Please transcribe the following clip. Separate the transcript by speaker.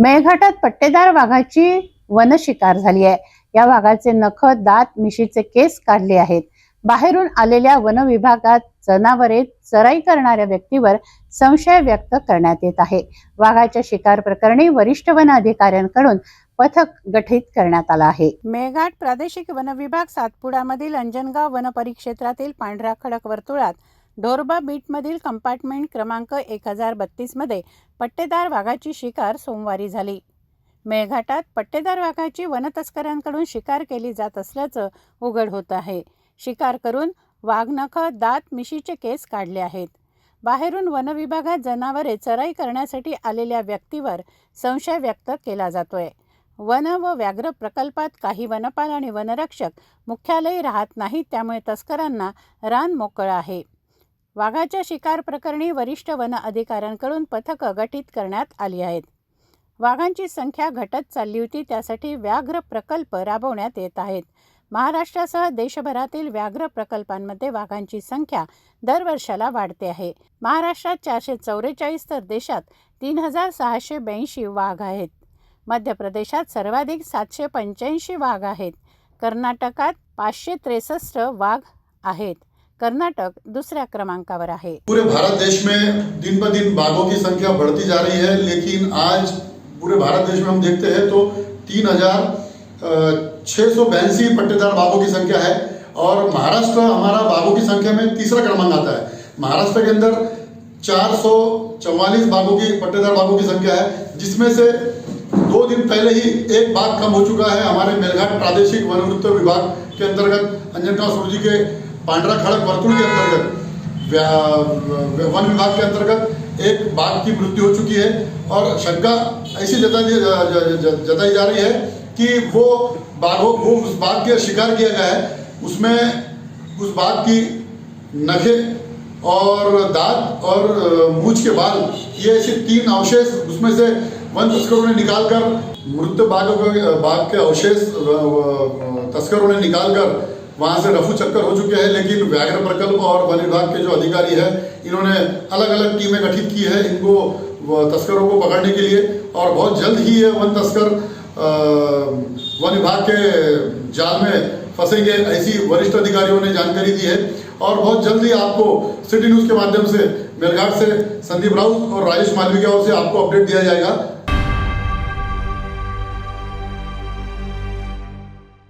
Speaker 1: मेळघाटात पट्टेदार वाघाची वनशिकार झाली आहे. या वाघाचे नख दात मिशीचे केस काढले आहेत. बाहेरून आलेल्या वन विभागात जनावरे चराई करणाऱ्या व्यक्तीवर संशय व्यक्त करण्यात येत आहे. वाघाच्या शिकार प्रकरणी वरिष्ठ वन अधिकाऱ्यांकडून पथक गठीत करण्यात आलं आहे. मेळघाट प्रादेशिक वन विभाग सातपुडामधील अंजनगाव वन परिक्षेत्रातील पांढरा खडक वर्तुळात डोरबा बीटमधील कंपार्टमेंट क्रमांक एक हजार बत्तीसमध्ये पट्टेदार वाघाची शिकार सोमवारी झाली. मेळघाटात पट्टेदार वाघाची वनतस्करांकडून शिकार केली जात असल्याचं उघड होत आहे. शिकार करून वाघनख दात मिशीचे केस काढले आहेत. बाहेरून वनविभागात जनावरे चराई करण्यासाठी आलेल्या व्यक्तीवर संशय व्यक्त केला जातोय. वन व व्याघ्र प्रकल्पात काही वनपाल आणि वनरक्षक मुख्यालयी राहत नाहीत त्यामुळे तस्करांना रान मोकळं आहे. वाघाच्या शिकार प्रकरणी वरिष्ठ वन अधिकाऱ्यांकडून पथकं गठीत करण्यात आली आहेत. वाघांची संख्या घटत चालली होती त्यासाठी व्याघ्र प्रकल्प राबवण्यात येत आहेत. महाराष्ट्रासह देशभरातील व्याघ्र प्रकल्पांमध्ये वाघांची संख्या दरवर्षाला वाढते आहे. महाराष्ट्रात चारशे चौवेचाळीस तर देशात तीन हजार सहाशे ब्याऐंशी वाघ आहेत. मध्य प्रदेशात सर्वाधिक सातशे पंच्याऐंशी वाघ आहेत. कर्नाटकात पाचशे त्रेसष्ट वाघ आहेत. कर्नाटक दुसऱ्या क्रमांकावर आहे.
Speaker 2: पूरे भारत देश में दिन ब दिन बाघों की संख्या बढ़ती जा रही है, लेकिन आज पूरे भारत देश में हम देखते हैं तो तीन हज़ार छः सौ बयासी पट्टेदार बाघों की संख्या है और महाराष्ट्र हमारा बाघों की संख्या में तीसरा क्रमांक आता है। महाराष्ट्र के अंदर चार सौ चौवालीस बाघों की, पट्टेदार बाघों की संख्या है, जिसमें से दो दिन पहले ही एक बाघ कम हो चुका है। हमारे मेलघाट प्रादेशिक वनवृत्त विभाग के अंतर्गत, अंजन अंजनगांव सुरजी के पांडरा खड़क वर्तुल के अंतर्गत वन विभाग के अंतर्गत एक बाघ की मृत्यु हो चुकी है और शंका ऐसी जताई ज- रही है कि वो बाघों, वो उस बाघ के शिकार किया गया है। उसमें उस बाघ की नखे और दांत और मूछ के बाल, ये ऐसे तीन अवशेष उसमें से वन तस्करों ने निकालकर, मृत बाघों के, बाघ के अवशेष तस्करों ने निकालकर वहाँ से रफू चक्कर हो चुके हैं, लेकिन व्याघ्र प्रकल्प और वन विभाग के जो अधिकारी है, इन्होंने अलग अलग टीमें गठित की है इनको तस्करों को पकड़ने के लिए, और बहुत जल्द ही ये वन तस्कर वन विभाग के जाल में फंसेंगे, ऐसी वरिष्ठ अधिकारियों ने जानकारी दी है। और बहुत जल्द आपको सिटी न्यूज़ के माध्यम से, मेलघाट से संदीप राउत और राजेश मालवी की ओर से आपको अपडेट दिया जाएगा।